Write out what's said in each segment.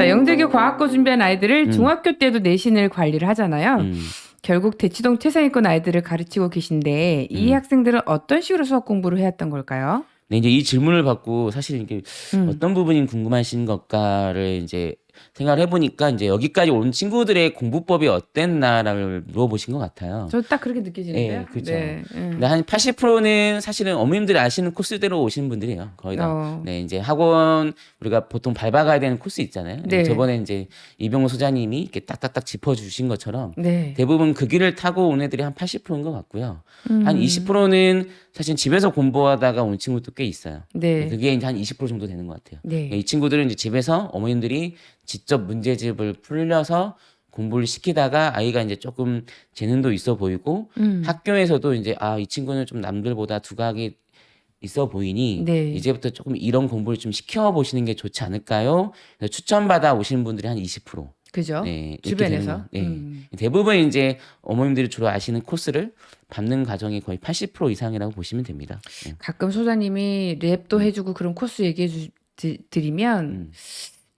자, 영재교 과학고 준비한 아이들을 음. 중학교 때도 내신을 관리를 하잖아요. 음. 결국 대치동 최상위권 아이들을 가르치고 계신데 이 음. 학생들은 어떤 식으로 수학 공부를 해왔던 걸까요? 네, 이제 이 질문을 받고 사실 이게 음. 어떤 부분이 궁금하신 것까를 이제 생각을 해보니까 이제 여기까지 온 친구들의 공부법이 어땠나를 물어보신 것 같아요. 저 딱 그렇게 느껴지는데요. 네, 그쵸. 네. 음. 근데 한 80%는 사실은 어머님들이 아시는 코스대로 오시는 분들이에요. 거의 다. 어. 네, 이제 학원 우리가 보통 밟아가야 되는 코스 있잖아요. 네. 저번에 이제 이병호 소장님이 이렇게 딱딱딱 짚어주신 것처럼 네. 대부분 그 길을 타고 온 애들이 한 80%인 것 같고요. 음. 한 20%는 사실 집에서 공부하다가 온 친구도 꽤 있어요. 네. 그게 이제 한 20% 정도 되는 것 같아요. 네. 이 친구들은 이제 집에서 어머님들이 직접 문제집을 풀려서 공부를 시키다가 아이가 이제 조금 재능도 있어 보이고 음. 학교에서도 이제 아 이 친구는 좀 남들보다 두각이 있어 보이니 네. 이제부터 조금 이런 공부를 좀 시켜 보시는 게 좋지 않을까요? 추천받아 오시는 분들이 한 20%. 그죠? 네, 주변에서. 거. 네. 음. 대부분 이제 어머님들이 주로 아시는 코스를 밟는 과정이 거의 80% 이상이라고 보시면 됩니다. 네. 가끔 소장님이 랩도 해주고 그런 코스 얘기해 주, 드, 드리면 음,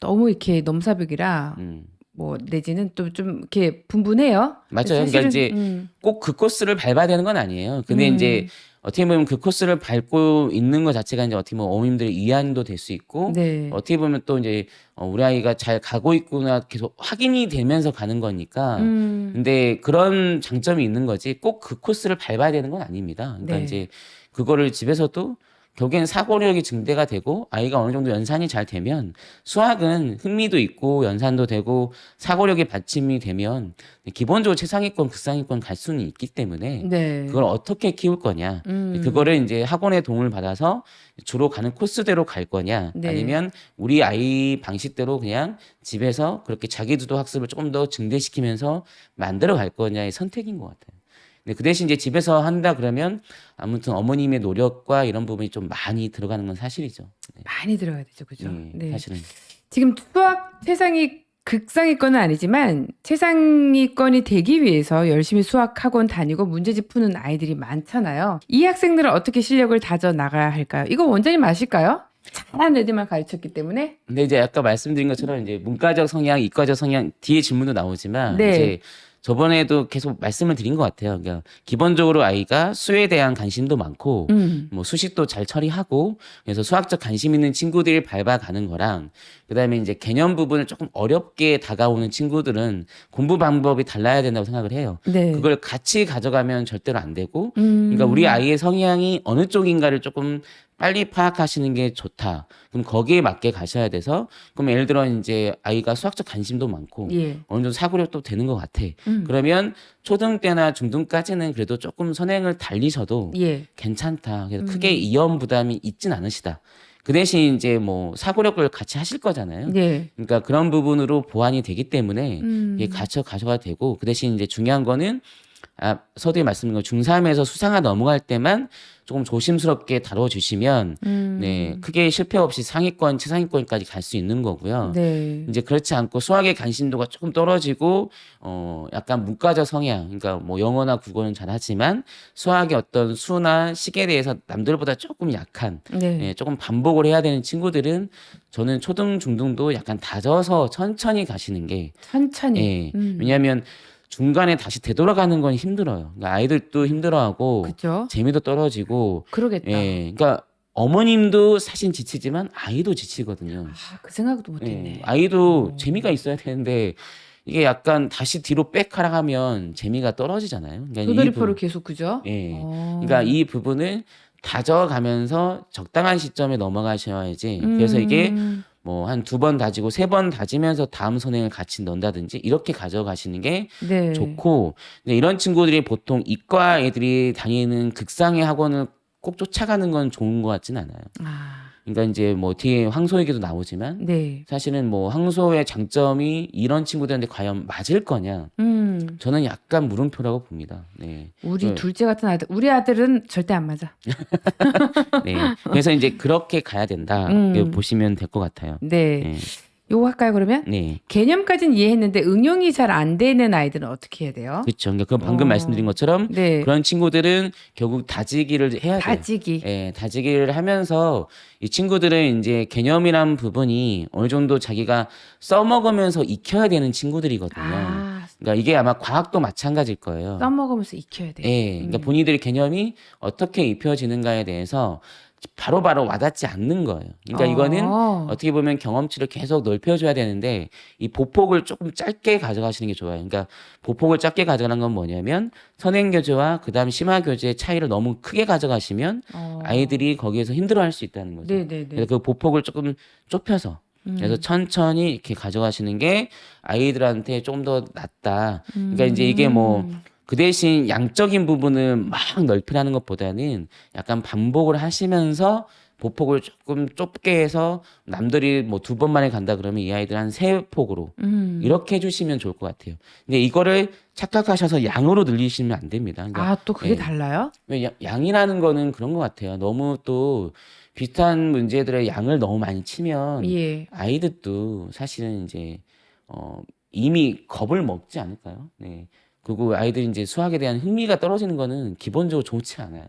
너무 이렇게 넘사벽이라 음. 뭐 내지는 또 좀 이렇게 분분해요. 맞아요. 그러니까 이제 음. 꼭그 코스를 밟아야 되는 건 아니에요. 근데 음. 이제 어떻게 보면 그 코스를 밟고 있는 것 자체가 이제 어떻게 보면 어머님들의 위안도 될 수 있고 네. 어떻게 보면 또 이제 어, 우리 아이가 잘 가고 있구나 계속 확인이 되면서 가는 거니까. 음. 근데 그런 장점이 있는 거지 꼭 그 코스를 밟아야 되는 건 아닙니다. 그러니까 네. 이제 그거를 집에서도 결국엔 사고력이 증대가 되고 아이가 어느 정도 연산이 잘 되면 수학은 흥미도 있고 연산도 되고 사고력이 받침이 되면 기본적으로 최상위권, 극상위권 갈 수는 있기 때문에 네. 그걸 어떻게 키울 거냐. 음. 그거를 이제 학원의 도움을 받아서 주로 가는 코스대로 갈 거냐 네. 아니면 우리 아이 방식대로 그냥 집에서 그렇게 자기주도 학습을 조금 더 증대시키면서 만들어 갈 거냐의 선택인 것 같아요. 근데 그 대신 이제 집에서 한다 그러면 아무튼 어머님의 노력과 이런 부분이 좀 많이 들어가는 건 사실이죠. 네. 많이 들어가야 되죠, 그죠? 네, 네. 사실은. 지금 수학 최상위 극상위권은 아니지만 최상위권이 되기 위해서 열심히 수학 학원 다니고 문제집 푸는 아이들이 많잖아요. 이 학생들은 어떻게 실력을 다져 나가야 할까요? 이거 원장님 아실까요? 잘하는 애들만 가르쳤기 때문에. 근데 이제 아까 말씀드린 것처럼 이제 문과적 성향, 이과적 성향 뒤에 질문도 나오지만 네. 이제 저번에도 계속 말씀을 드린 것 같아요. 그러니까 기본적으로 아이가 수에 대한 관심도 많고 음. 뭐 수식도 잘 처리하고 그래서 수학적 관심 있는 친구들이 밟아가는 거랑 그다음에 이제 개념 부분을 조금 어렵게 다가오는 친구들은 공부 방법이 달라야 된다고 생각을 해요. 네. 그걸 같이 가져가면 절대로 안 되고 음. 그러니까 우리 아이의 성향이 어느 쪽인가를 조금 빨리 파악하시는 게 좋다. 그럼 거기에 맞게 가셔야 돼서 그럼 예를 들어 이제 아이가 수학적 관심도 많고 예. 어느 정도 사고력도 되는 것 같아. 음. 그러면 초등 때나 중등까지는 그래도 조금 선행을 달리셔도 예. 괜찮다. 그래서 음. 크게 이연 부담이 있진 않으시다. 그 대신 이제 뭐 사고력을 같이 하실 거잖아요. 예. 그러니까 그런 부분으로 보완이 되기 때문에 음. 이게 가져 가져가 되고 그 대신 이제 중요한 거는 아, 서두에 말씀드린 거 중3에서 수상화 넘어갈 때만 조금 조심스럽게 다뤄주시면 음. 네 크게 실패 없이 상위권, 최상위권까지 갈 수 있는 거고요. 네. 이제 그렇지 않고 수학의 관심도가 조금 떨어지고 어 약간 문과적 성향 그러니까 뭐 영어나 국어는 잘하지만 수학의 어떤 수나 식에 대해서 남들보다 조금 약한 네. 예, 조금 반복을 해야 되는 친구들은 저는 초등 중등도 약간 다져서 천천히 가시는 게 천천히. 예. 음. 왜냐하면 중간에 다시 되돌아가는 건 힘들어요. 그러니까 아이들도 힘들어하고 그죠? 재미도 떨어지고 그러겠다. 예. 그러니까 어머님도 사실 지치지만 아이도 지치거든요. 아, 그 생각도 못했네. 예, 아이도 어. 재미가 있어야 되는데 이게 약간 다시 뒤로 빽 하락하면 재미가 떨어지잖아요. 그러니까 이 도돌이표를 부- 계속 그죠? 예. 어. 그러니까 이 부분을 다져가면서 적당한 시점에 넘어가셔야지. 그래서 이게 음. 뭐 한 두 번 다지고 세 번 다지면서 다음 선행을 같이 넣는다든지 이렇게 가져가시는 게 네. 좋고 근데 이런 친구들이 보통 이과 애들이 다니는 극상의 학원을 꼭 쫓아가는 건 좋은 것 같진 않아요. 아, 그러니까 이제 뭐 뒤에 황소 얘기도 나오지만 네. 사실은 뭐 항소의 장점이 이런 친구들한테 과연 맞을 거냐? 음. 저는 약간 물음표라고 봅니다. 네. 우리 네. 둘째 같은 아들, 우리 아들은 절대 안 맞아. 네. 그래서 이제 그렇게 가야 된다. 음. 보시면 될 것 같아요. 네. 네. 요거 할까요 그러면? 네. 개념까지는 이해했는데 응용이 잘 안 되는 아이들은 어떻게 해야 돼요? 그렇죠. 그러니까 그 방금 어. 말씀드린 것처럼 네. 그런 친구들은 결국 다지기를 해야 돼요. 다지기. 예, 다지기를 하면서 이 친구들은 이제 개념이란 부분이 어느 정도 자기가 써먹으면서 익혀야 되는 친구들이거든요. 아, 그러니까 이게 아마 과학도 마찬가지일 거예요. 써먹으면서 익혀야 돼. 예, 그러니까 본인들의 개념이 어떻게 입혀지는가에 대해서 바로 바로 와닿지 않는 거예요. 그러니까 이거는 어. 어떻게 보면 경험치를 계속 넓혀줘야 되는데 이 보폭을 조금 짧게 가져가시는 게 좋아요. 그러니까 보폭을 짧게 가져가는 건 뭐냐면 선행 교재와 그다음 심화 교재의 차이를 너무 크게 가져가시면 어. 아이들이 거기에서 힘들어할 수 있다는 거죠. 네네네. 그래서 그 보폭을 조금 좁혀서 음. 그래서 천천히 이렇게 가져가시는 게 아이들한테 좀 더 낫다. 그러니까 이제 이게 뭐 음. 그 대신 양적인 부분을 막 넓히라는 것보다는 약간 반복을 하시면서 보폭을 조금 좁게 해서 남들이 뭐 두 번 만에 간다 그러면 이 아이들 한 세 폭으로 음. 이렇게 해주시면 좋을 것 같아요. 근데 이거를 착각하셔서 양으로 늘리시면 안 됩니다. 그러니까 아, 또 그게 예. 달라요? 왜 양이라는 거는 그런 것 같아요. 너무 또 비슷한 문제들의 양을 너무 많이 치면 예. 아이들도 사실은 이제 어 이미 겁을 먹지 않을까요? 네. 그리고 아이들이 이제 수학에 대한 흥미가 떨어지는 거는 기본적으로 좋지 않아요.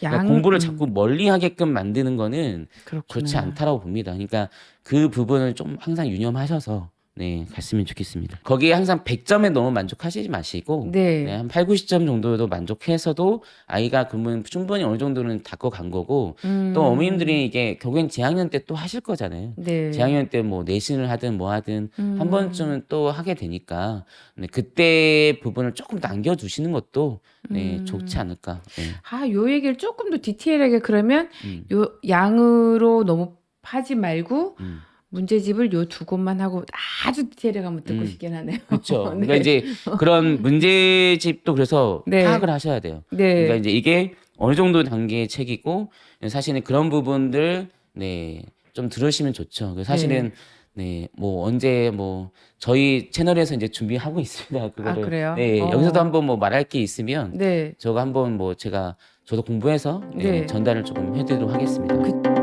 그러니까 양- 공부를 음, 자꾸 멀리 하게끔 만드는 거는 그렇구나. 좋지 않다라고 봅니다. 그러니까 그 부분을 좀 항상 유념하셔서 네, 갔으면 좋겠습니다. 거기에 항상 100점에 너무 만족하시지 마시고 네. 네, 한 8, 90점 정도도 만족해서도 아이가 그러면 충분히 어느 정도는 닦고 간 거고 음. 또 어머님들이 이게 결국엔 재학년 때 또 하실 거잖아요. 네. 재학년 때 뭐 내신을 하든 뭐 하든 음. 한 번쯤은 또 하게 되니까 네, 그때 부분을 조금 남겨두시는 것도 네, 음. 좋지 않을까. 네. 아, 요 얘기를 조금 더 디테일하게 그러면 음, 요 양으로 너무 하지 말고 음. 문제집을 요 두 곳만 하고 아주 디테일하게 한번 듣고 음. 싶긴 하네요. 그렇죠. 네. 그러니까 이제 그런 문제집도 그래서 네. 파악을 하셔야 돼요. 네. 그러니까 이제 이게 어느 정도 단계의 책이고 사실은 그런 부분들 네 좀 들으시면 좋죠. 그 사실은 네뭐 언제 뭐 저희 채널에서 이제 준비하고 있습니다. 그거를 그래요? 네 어. 여기서도 한번 뭐 말할 게 있으면 네. 저거 한번 뭐 제가 저도 공부해서 네, 네. 전달을 조금 해드리도록 하겠습니다. 그-